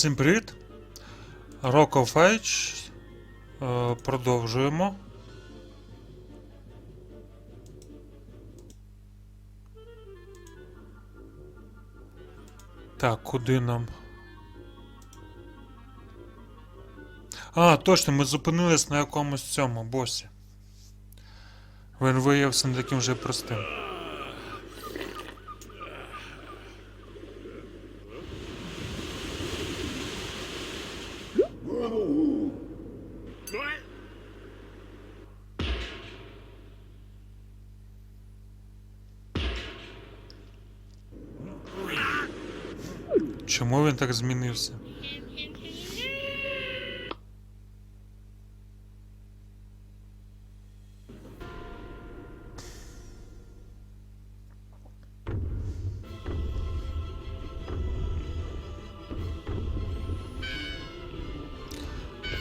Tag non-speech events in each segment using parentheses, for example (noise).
Всім привіт! Rock of Age. Е, Продовжуємо. Так, куди нам? А, точно, ми зупинились на якомусь цьому босі. Він виявився не таким вже простим. Чому він так змінився?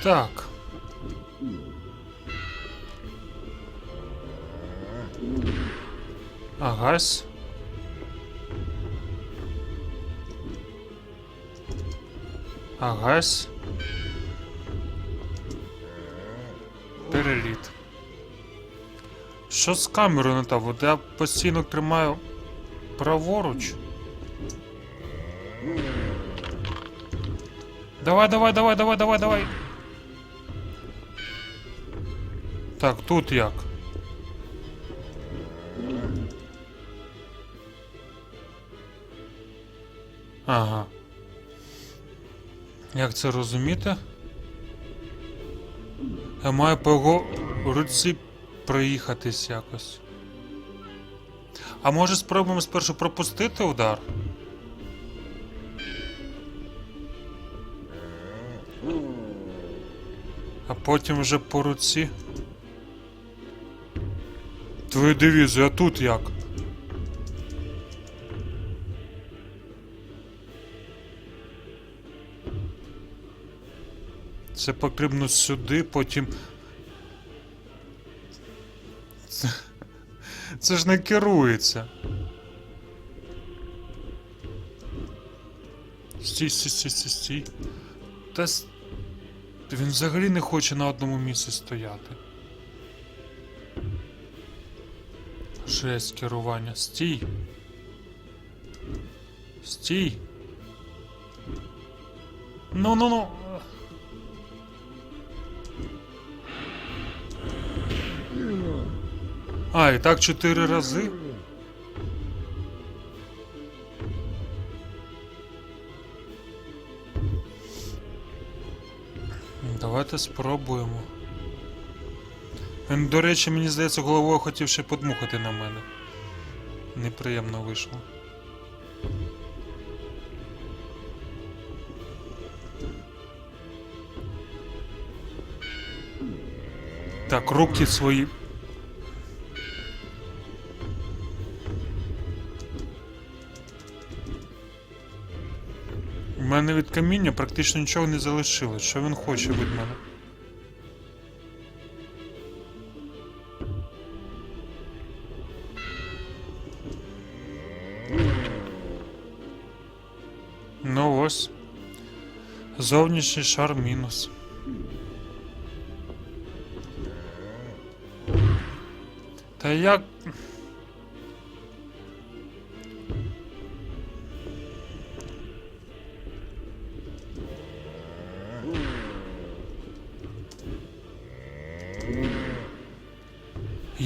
Так. Агась. Агась. Переліт. Що з камерою не так? От я постійно тримаю праворуч. Давай, давай, давай, давай, давай, давай. Так, тут як? Ага. Як це розуміти? Я маю по його руці проїхатись якось. А може спробуємо спершу пропустити удар? А потім вже по руці. Твою дивізію, а тут як? Це потрібно сюди, потім. Це, це ж не керується. Стій, стій, стій, стій, стій. Та він взагалі не хоче на одному місці стояти. Жесть керування. Стій. Стій. Ну, А, і так чотири рази. Давайте спробуємо. До речі, мені здається, головою хотів ще подмухати на мене. Неприємно вийшло. Так, руки свої. У мене від каміння практично нічого не залишилось. Що він хоче від мене? Ну ось. Зовнішній шар мінус. Та як.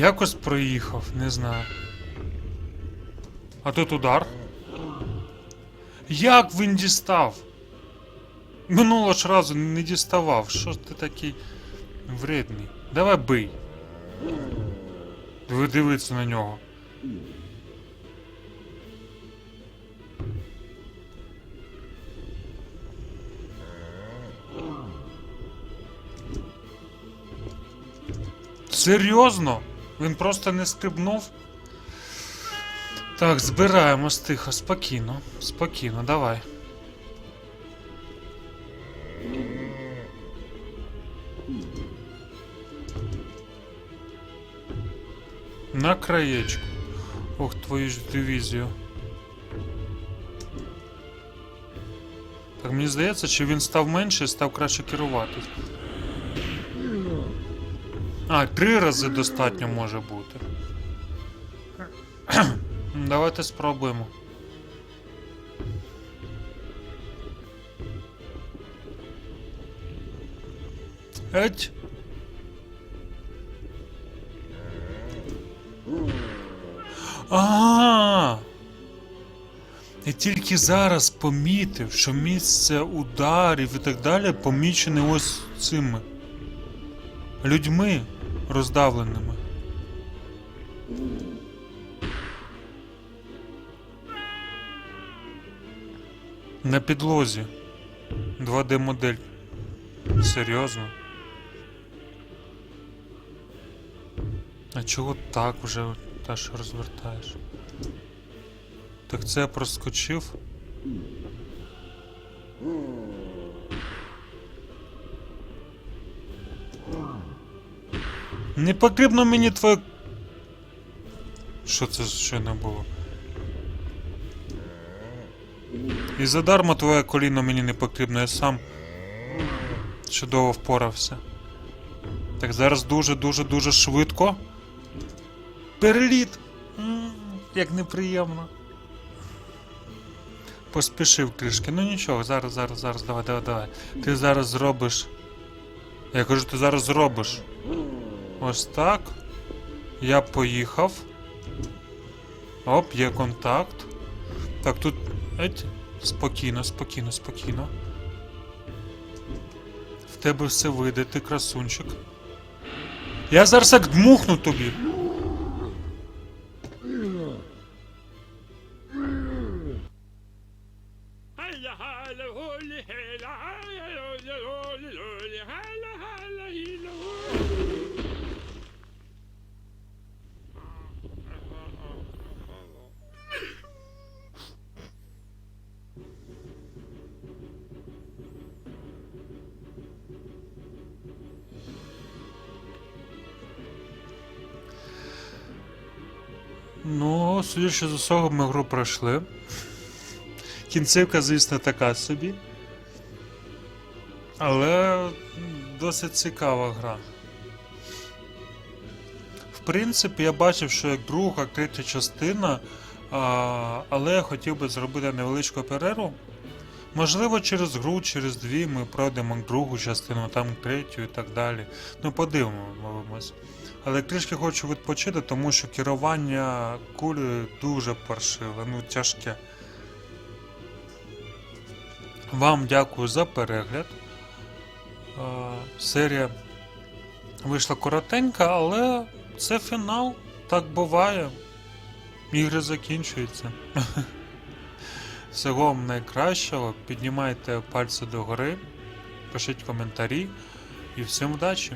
Якось проїхав, не знаю. А тут удар. Як він дістав? Минулого ж разу не діставав. Що ж ти такий вредний? Давай бий. Ви дивіться на нього. Серйозно? Він просто не стрибнув? Так, збираємось тихо, спокійно, спокійно, давай. На краєчку. Ох, твою ж дивізію. Так, мені здається, чи він став менше і став краще керуватись. А, три рази достатньо може бути. (clears throat) Давайте спробуємо. Еть. А. Я тільки зараз помітив, що місце ударів і так далі помічене ось цими людьми роздавленими. На підлозі. 2D модель. Серйозно? А чого так вже теж розвертаєш? Так це я проскочив. Не потрібно мені твоє. Що це щойно було? І задарма твоє коліно мені не потрібно, я сам чудово впорався. Так, зараз дуже, дуже, дуже швидко. Переліт! Як неприємно. Поспішив трішки. Ну нічого, зараз, зараз, зараз, давай, давай, давай. Ти зараз зробиш. Я кажу, ти зараз зробиш. Ось так. Я поїхав. Оп, є контакт. Так, тут. Еть. Спокійно, спокійно, спокійно. В тебе все вийде, ти красунчик. Я зараз як дмухну тобі. Ну, судячи з усього, ми гру пройшли. Кінцівка, звісно, така собі. Але досить цікава гра. В принципі, я бачив, що як друга, третя частина, але я хотів би зробити невеличку перерву. Можливо, через гру, через дві ми пройдемо другу частину, там третю і так далі. Ну, подивимось. Але трішки хочу відпочити, тому що керування кулею дуже паршиве, ну тяжке. Вам дякую за перегляд. Серія вийшла коротенька, але це фінал. Так буває. Ігри закінчуються. (laughs) Всього найкращого. Піднімайте пальці догори, пишіть коментарі і всім удачі!